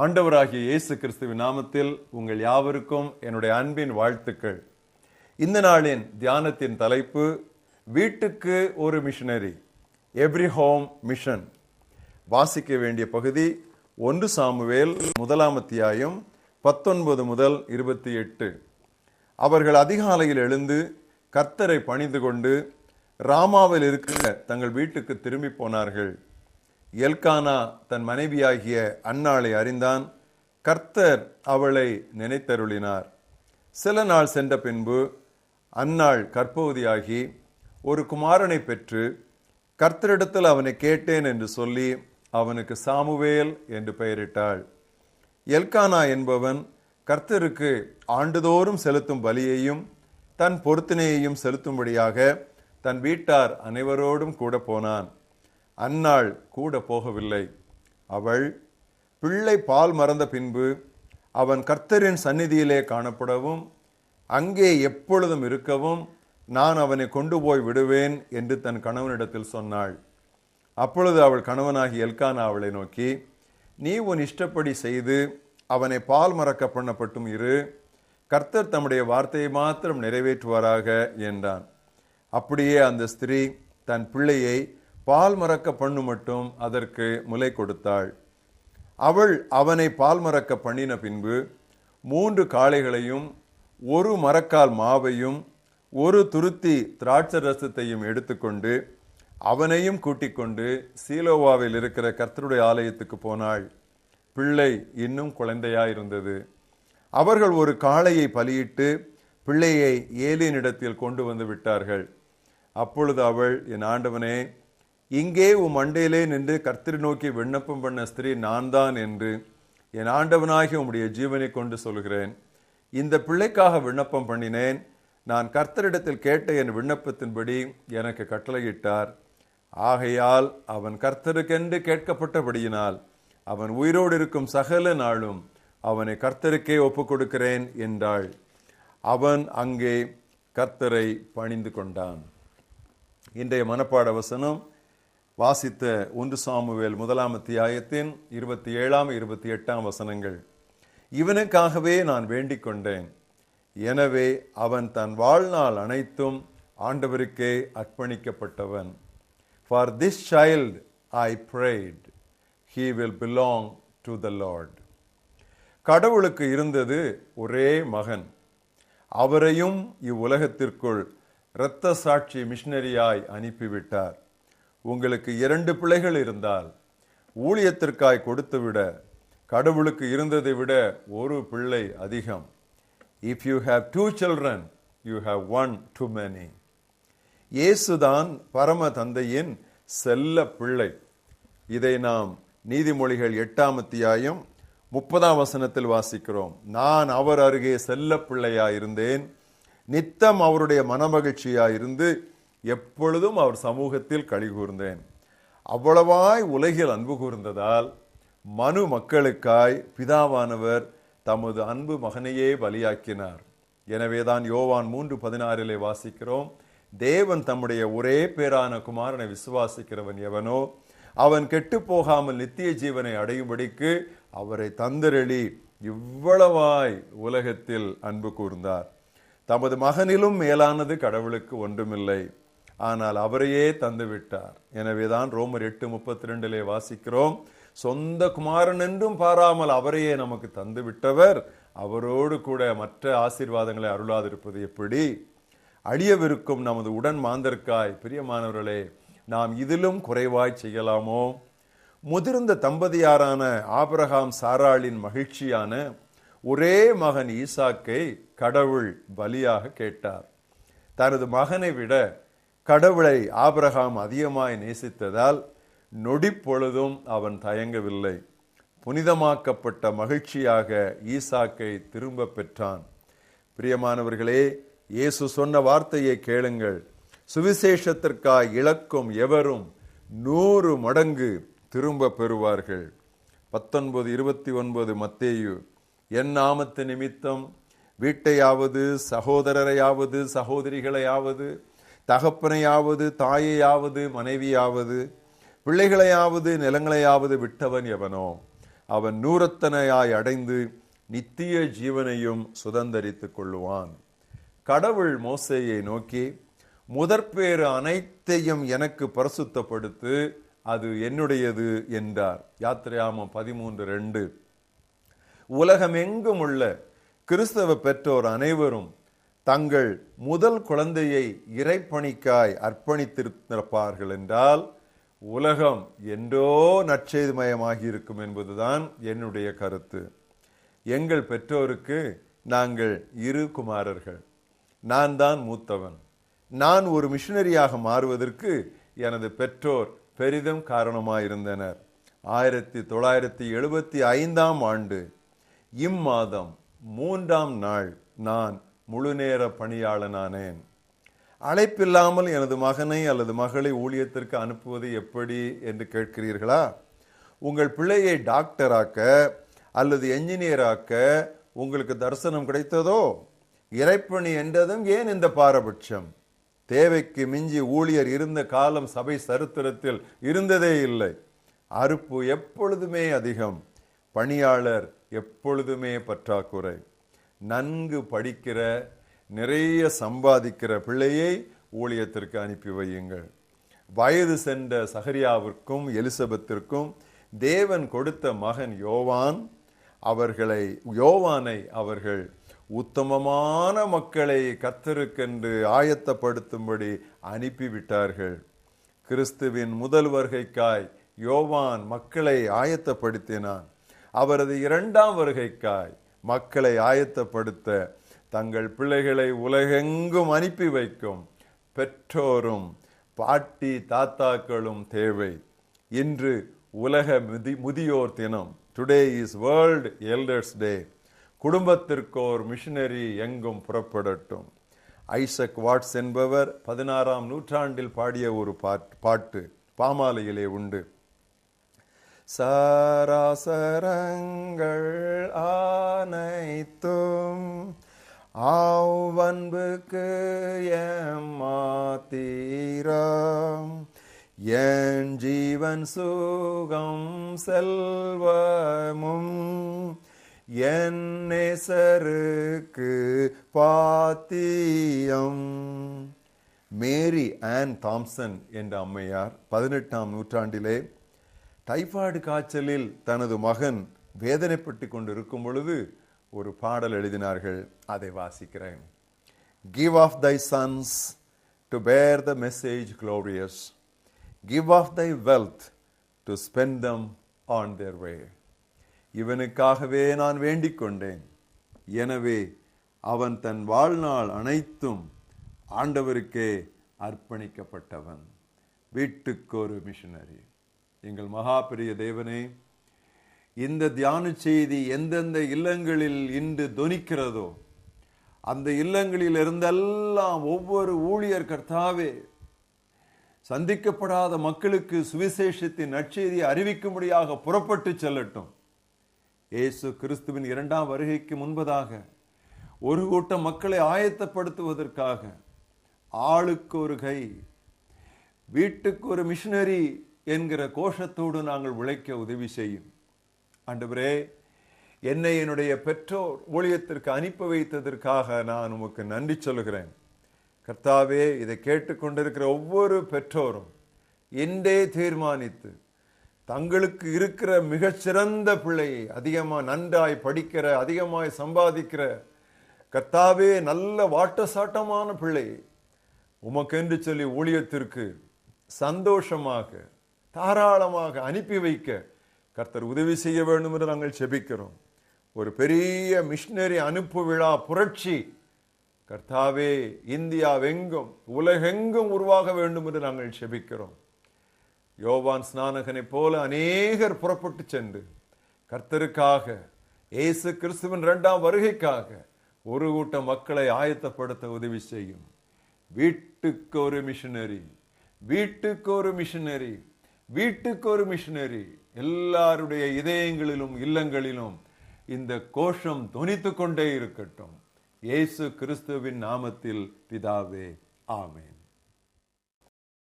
ஆண்டவராகிய இயேசு கிறிஸ்துவின் நாமத்தில் உங்கள் யாவருக்கும் என்னுடைய அன்பின் வாழ்த்துக்கள். இந்த நாளின் தியானத்தின் தலைப்பு வீட்டுக்கு ஒரு மிஷனரி எவ்ரி ஹோம் மிஷன் வாசிக்க வேண்டிய பகுதி ஒன்று சாமுவேல் முதலாம் அத்தியாயம் பத்தொன்பது முதல் இருபத்தி எட்டு. அவர்கள் அதிகாலையில் எழுந்து கர்த்தரை பணிந்து கொண்டு ராமாவில் இருக்கிற தங்கள் வீட்டுக்கு திரும்பி போனார்கள். எல்கானா தன் மனைவியாகிய அன்னாளை அறிந்தான். கர்த்தர் அவளை நினைத்தருளினார். சில நாள் சென்ற பின்பு அன்னாள் கற்பவதியாகி ஒரு குமாரனை பெற்று கர்த்தரிடத்தில் அவனை கேட்டேன் என்று சொல்லி அவனுக்கு சாமுவேல் என்று பெயரிட்டாள். எல்கானா என்பவன் கர்த்தருக்கு ஆண்டுதோறும் செலுத்தும் பலியையும் தன் பொருத்தினையையும் செலுத்தும்படியாக தன் வீட்டார் அனைவரோடும் கூட போனான். அன்னாள் கூட போகவில்லை. அவள் பிள்ளை பால் மறந்த பின்பு அவன் கர்த்தரின் சந்நிதியிலே காணப்படவும் அங்கே எப்பொழுதும் இருக்கவும் நான் அவனை கொண்டு போய் விடுவேன் என்று தன் கணவனிடத்தில் சொன்னாள். அப்பொழுது அவள் கணவனாகி எல்கானா அவளை நோக்கி நீ உன் இஷ்டப்படி செய்து அவனை பால் மறக்க பண்ணப்பட்டும் இரு. கர்த்தர் தம்முடைய வார்த்தையை மாத்திரம் நிறைவேற்றுவாராக என்றான். அப்படியே அந்த ஸ்திரீ தன் பிள்ளையை பால் மறக்க பண்ணு மட்டும் அதற்கு முலை கொடுத்தாள். அவள் அவனை பால் மறக்க பண்ணின பின்பு மூன்று காளைகளையும் ஒரு மரக்கால் மாவையும் ஒரு துருத்தி திராட்சை ரசத்தையும் எடுத்துக்கொண்டு அவனையும் கூட்டிக் கொண்டு சீலோவாவில் இருக்கிற கர்த்தருடைய ஆலயத்துக்கு போனாள். பிள்ளை இன்னும் குழந்தையாயிருந்தது. அவர்கள் ஒரு காளையை பலியிட்டு பிள்ளையை ஏலியனிடத்தில் கொண்டு வந்து விட்டார்கள். அப்பொழுது அவள் என் ஆண்டவனே இங்கே உம் மண்டையிலே நின்று கர்த்தரை நோக்கி விண்ணப்பம் பண்ண ஸ்திரீ நான் தான் என்று என் ஆண்டவனாகி உம்முடைய ஜீவனை கொண்டு சொல்கிறேன். இந்த பிள்ளைக்காக விண்ணப்பம் பண்ணினேன். நான் கர்த்தரிடத்தில் கேட்ட என் விண்ணப்பத்தின்படி எனக்கு கட்டளையிட்டார். ஆகையால் அவன் கர்த்தருக்கென்று கேட்கப்பட்டபடியினால் அவன் உயிரோடு இருக்கும் சகல நாளும் அவனை கர்த்தருக்கே ஒப்புக் கொடுக்கிறேன் என்றாள். அவன் அங்கே கர்த்தரை பணிந்து கொண்டான். இன்றைய மனப்பாட வசனம் வாசித்த ஒன்று சாமுவேல் முதலாம் அத்தியாயத்தின் இருபத்தி ஏழாம் இருபத்தி எட்டாம் வசனங்கள். இவனுக்காகவே நான் வேண்டிக் கொண்டேன் எனவே அவன் தன் வாழ்நாள் அனைத்தும் ஆண்டவருக்கே அர்ப்பணிக்கப்பட்டவன். For this child I prayed. He will belong to the Lord கடவுளுக்கு இருந்தது ஒரே மகன். அவரையும் இவ்வுலகத்திற்குள் இரத்த சாட்சி மிஷினரியாய் அனுப்பிவிட்டார். உங்களுக்கு இரண்டு பிள்ளைகள் இருந்தால் ஊழியத்திற்காய் கொடுத்துவிட கடவுளுக்கு இருந்ததை விட ஒரு பிள்ளை அதிகம். If you have two children you have one too many இயேசுதான் பரம தந்தையின் செல்ல பிள்ளை. இதை நாம் நீதிமொழிகள் எட்டாம் அத்தியாயம் முப்பதாம் வசனத்தில் வாசிக்கிறோம். நான் அவர் அருகே செல்ல பிள்ளையாயிருந்தேன். நித்தம் அவருடைய மனமகிழ்ச்சியா இருந்து எப்பொழுதும் அவர் சமூகத்தில் களி கூர்ந்தேன். அவ்வளவாய் உலகில் அன்பு கூர்ந்ததால் மனு மக்களுக்காய் பிதாவானவர் தமது அன்பு மகனையே பலியாக்கினார். எனவேதான் யோவான் மூன்று பதினாறிலே வாசிக்கிறோம் தேவன் தம்முடைய ஒரே பேரான குமாரனை விசுவாசிக்கிறவன் எவனோ அவன் கெட்டு போகாமல் நித்திய ஜீவனை அடையும்படிக்கு அவரை தந்திரளி இவ்வளவாய் உலகத்தில் அன்பு கூர்ந்தார். தமது மகனிலும் மேலானது கடவுளுக்கு ஒன்றுமில்லை. ஆனால் அவரையே தந்து விட்டார் எனவேதான் ரோமர் எட்டு முப்பத்தி ரெண்டிலே வாசிக்கிறோம். சொந்த குமாரன் என்றும் பாராமல் அவரையே நமக்கு தந்து விட்டவர் அவரோடு கூட மற்ற ஆசீர்வாதங்களை அருளாதிருப்பது எப்படி? அழியவிருக்கும் நமது உடன் மாந்தற்காய் பிரியமானவர்களே நாம் இதிலும் குறைவாய் செய்யலாமோ? முதிர்ந்த தம்பதியாரான ஆபரகாம் சாராளின் மகிழ்ச்சியான ஒரே மகன் ஈசாக்கை கடவுள் பலியாக கேட்டார். தனது மகனை விட கடவுளை ஆபிரகாம் அதிகமாய் நேசித்ததால் நொடிப்பொழுதும் அவன் தயங்கவில்லை. புனிதமாக்கப்பட்ட மகிழ்ச்சியாக ஈசாக்கை திரும்ப பெற்றான். பிரியமானவர்களே இயேசு சொன்ன வார்த்தையை கேளுங்கள். சுவிசேஷத்திற்காய் இழக்கும் எவரும் நூறு மடங்கு திரும்ப பெறுவார்கள். பத்தொன்பது இருபத்தி ஒன்பது மத்தேயு என் நாமத்து நிமித்தம் வீட்டையாவது சகோதரரையாவது சகோதரிகளையாவது தகப்பனையாவது தாயையாவது மனைவியாவது பிள்ளைகளையாவது நிலங்களையாவது விட்டவன் எவனோ அவன் நூறத்தனையாய் அடைந்து நித்திய ஜீவனையும் சுதந்தரித்துக் கொள்ளுவான். கடவுள் மோசையை நோக்கி முதற்பேறு அனைத்தையும் எனக்கு பரிசுத்தப்படுத்து அது என்னுடையது என்றார். யாத்திரையாமம் பதிமூன்று ரெண்டு. உலகமெங்கும் உள்ள கிறிஸ்தவ பெற்றோர் அனைவரும் தங்கள் முதல் குழந்தையை இறைப்பணிக்காய் அர்ப்பணித்திருப்பார்கள் என்றால் உலகம் என்றோ நற்செய்துமயமாகி இருக்கும் என்பதுதான் என்னுடைய கருத்து. எங்கள் பெற்றோருக்கு நாங்கள் இரு குமாரர்கள். நான் தான் மூத்தவன். நான் ஒரு மிஷினரியாக மாறுவதற்கு எனது பெற்றோர் பெரிதும் காரணமாயிருந்தனர். ஆயிரத்தி தொள்ளாயிரத்தி எழுபத்தி ஐந்தாம் ஆண்டு இம்மாதம் மூன்றாம் நாள் நான் முழுநேர பணியாளனானேன். அழைப்பில்லாமல் எனது மகனை அல்லது மகளை ஊழியத்திற்கு அனுப்புவது எப்படி என்று கேட்கிறீர்களா? உங்கள் பிள்ளையை டாக்டராக்க அல்லது என்ஜினியராக்க உங்களுக்கு தரிசனம் கிடைத்ததோ? இறைப்பணி என்றதும் ஏன் இந்த பாரபட்சம்? தேவைக்கு மிஞ்சி ஊழியர் இருந்த காலம் சபை சரித்திரத்தில் இருந்ததே இல்லை. அறுப்பு எப்பொழுதுமே அதிகம். பணியாளர் எப்பொழுதுமே பற்றாக்குறை. நன்கு படிக்கிற நிறைய சம்பாதிக்கிற பிள்ளையை ஊழியத்திற்கு அனுப்பி வையுங்கள். வயது சென்ற சகரியாவிற்கும் எலிசபெத்திற்கும் தேவன் கொடுத்த மகன் யோவான் அவர்களை யோவானை அவர்கள் உத்தமமான மக்களை கத்தருக்கென்று ஆயத்தப்படுத்தும்படி அனுப்பிவிட்டார்கள். கிறிஸ்துவின் முதல் வருகைக்காய் யோவான் மக்களை ஆயத்தப்படுத்தினான். அவரது இரண்டாம் வருகைக்காய் மக்களை ஆயத்தப்படுத்த தங்கள் பிள்ளைகளை உலகெங்கும் அனுப்பி வைக்கும் பெற்றோரும் பாட்டி தாத்தாக்களும் தேவை. இன்று உலக முதி முதியோர் தினம். Today is world elders day குடும்பத்திற்கோர் missionary எங்கும் புறப்படட்டும். ஐசக் வாட்ஸ் என்பவர் பதினாறாம் நூற்றாண்டில் பாடிய ஒரு பாட்டு பாமாலையிலே உண்டு. சாராசரங்கள் ஆனைத்தும் ஆவன்புக்கு ஏமாத்தீரம். என் ஜீவன் சுகம் செல்வமும் என் நேசருக்கு பாத்தியம். மேரி ஆன் தாம்சன் என்ற அம்மையார் பதினெட்டாம் நூற்றாண்டிலே டைஃபாய்டு காய்ச்சலில் தனது மகன் வேதனைப்பட்டு கொண்டிருக்கும் பொழுது ஒரு பாடல் எழுதினார்கள். அதை வாசிக்கிறேன். Give of thy sons to bear the message glorious give of thy wealth to spend them on their way இவனுக்காகவே நான் வேண்டிக் கொண்டேன். எனவே அவன் தன் வாழ்நாள் அனைத்தும் ஆண்டவருக்கே அர்ப்பணிக்கப்பட்டவன். வீட்டுக்கு ஒரு மிஷினரி எங்கள் மகா பெரிய தேவனே இந்த தியான செய்தி எந்தெந்த இல்லங்களில் இன்று தொனிக்கிறதோ அந்த இல்லங்களில் இருந்தெல்லாம் ஒவ்வொரு ஊழியர் கர்த்தாவே சந்திக்கப்படாத மக்களுக்கு சுவிசேஷத்தின் நற்செய்தி அறிவிக்கும்படியாக புறப்பட்டு செல்லட்டும். இயேசு கிறிஸ்துவின் இரண்டாம் வருகைக்கு முன்பதாக ஒரு கூட்டம் மக்களை ஆயத்தப்படுத்துவதற்காக ஆளுக்கு ஒரு கை வீட்டுக்கு ஒரு மிஷினரி என்கிற கோஷத்தோடு நாங்கள் உழைக்க உதவி செய்யும். ஆண்டவரே என்னை என்னுடைய பெற்றோர் ஊழியத்திற்கு அனுப்பி வைத்ததற்காக நான் உமக்கு நன்றி சொல்கிறேன் கர்த்தாவே இதை கேட்டுக்கொண்டிருக்கிற ஒவ்வொரு பெற்றோரும் என்றே தீர்மானித்து தங்களுக்கு இருக்கிற மிகச்சிறந்த பிள்ளையை அதிகமாக நன்றாய் படிக்கிற அதிகமாய் சம்பாதிக்கிற கர்த்தாவே நல்ல வாட்டசாட்டமான பிள்ளையை உமக்கென்று சொல்லி ஊழியத்திற்கு சந்தோஷமாக தாராளமாக அனுப்பி வைக்க கர்த்தர் உதவி செய்ய வேண்டும் என்று நாங்கள் செபிக்கிறோம். ஒரு பெரிய மிஷினரி அனுப்பு விழா புரட்சி. கர்த்தாவே இந்தியாவெங்கும் உலகெங்கும் உருவாக வேண்டும் என்று நாங்கள் செபிக்கிறோம். யோவான் ஸ்நானகனைப் போல அநேகர் புறப்பட்டு சென்று கர்த்தருக்காக இயேசு கிறிஸ்துவின் இரண்டாம் வருகைக்காக ஒரு கூட்டம் மக்களை ஆயத்தப்படுத்த உதவி செய்யும். வீட்டுக்கு ஒரு மிஷினரி வீட்டுக்கு ஒரு மிஷினரி வீட்டுக்கு ஒரு மிஷினரி எல்லாருடைய இதயங்களிலும் இல்லங்களிலும் இந்த கோஷம் தொனித்துக் கொண்டே இருக்கட்டும். இயேசு கிறிஸ்துவின் நாமத்தில் பிதாவே ஆமே